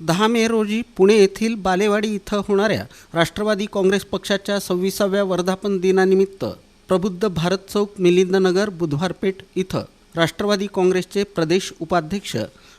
दहा मे रोजी पुणे येथील बालेवाडी इथं होणाऱ्या राष्ट्रवादी काँग्रेस पक्षाच्या सव्वीसाव्या वर्धापन दिनानिमित्त प्रबुद्ध भारत चौक मिलिंदनगर बुधवारपेठ इथं राष्ट्रवादी काँग्रेसचे प्रदेश उपाध्यक्ष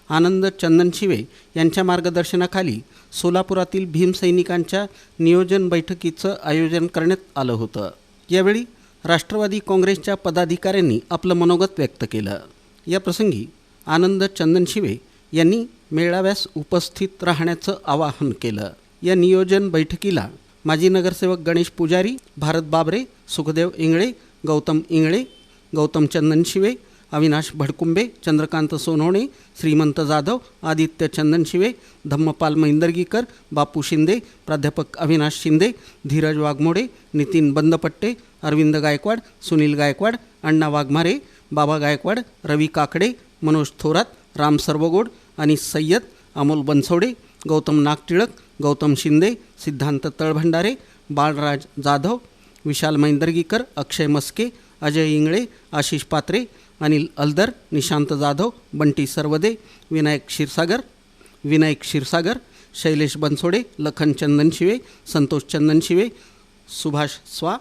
आनंद चंदनशिवे यांच्या मार्गदर्शनाखाली सोलापुरातील भीमसैनिकांच्या नियोजन बैठकीचं आयोजन करण्यात आलं होतं. यावेळी राष्ट्रवादी काँग्रेसच्या पदाधिकाऱ्यांनी आपलं मनोगत व्यक्त केलं. या प्रसंगी आनंद चंदनशिवे यांनी मेळाव्यास उपस्थित राहण्याचं आवाहन केलं. या नियोजन बैठकीला माजी नगरसेवक गणेश पुजारी भारत बाबरे सुखदेव इंगळे गौतम इंगळे गौतम चंदनशिवे अविनाश भडकुंबे चंद्रकांत सोनवणे श्रीमंत जाधव आदित्य चंदनशिवे धम्मपाल मैंदर्गीकर बापू शिंदे प्राध्यापक अविनाश शिंदे धीरज वाघमोडे नितीन बंदपट्टे अरविंद गायकवाड सुनील गायकवाड अण्णा वाघमारे बाबा गायकवाड रवी काकडे मनोज थोरात राम सर्वगोड आणि सय्यद अमोल बनसोडे गौतम नागटिळक गौतम शिंदे सिद्धांत तळभंडारे बाळराज जाधव विशाल मैंदर्गीकर अक्षय मस्के अजय इंगळे आशिष पात्रे अनिल अल्दर निशांत जाधव बंटी सरवदे विनायक क्षीरसागर विनायक क्षीरसागर शैलेश बनसोडे लखन चंदनशिवे संतोष चंदनशिवे सुभाष स्वा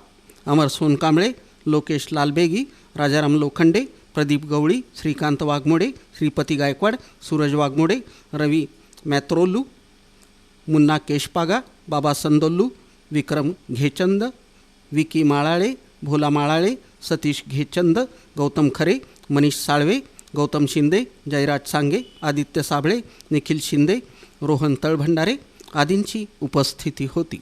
अमर सोनकांबळे लोकेश लालबेगी राजाराम लोखंडे प्रदीप गवळी श्रीकांत वाघमोडे श्रीपती गायकवाड सूरज वाघमोडे रवी मॅत्रोलू मुन्ना केशपागा बाबा संदोल्लू विक्रम घेचंद विकी माळाळे भोला माळाळे सतीश घेचंद गौतम खरे मनीष साळवे गौतम शिंदे जयराज सांगे आदित्य साबळे निखिल शिंदे रोहन तळभंडारे आदींची उपस्थिती होती.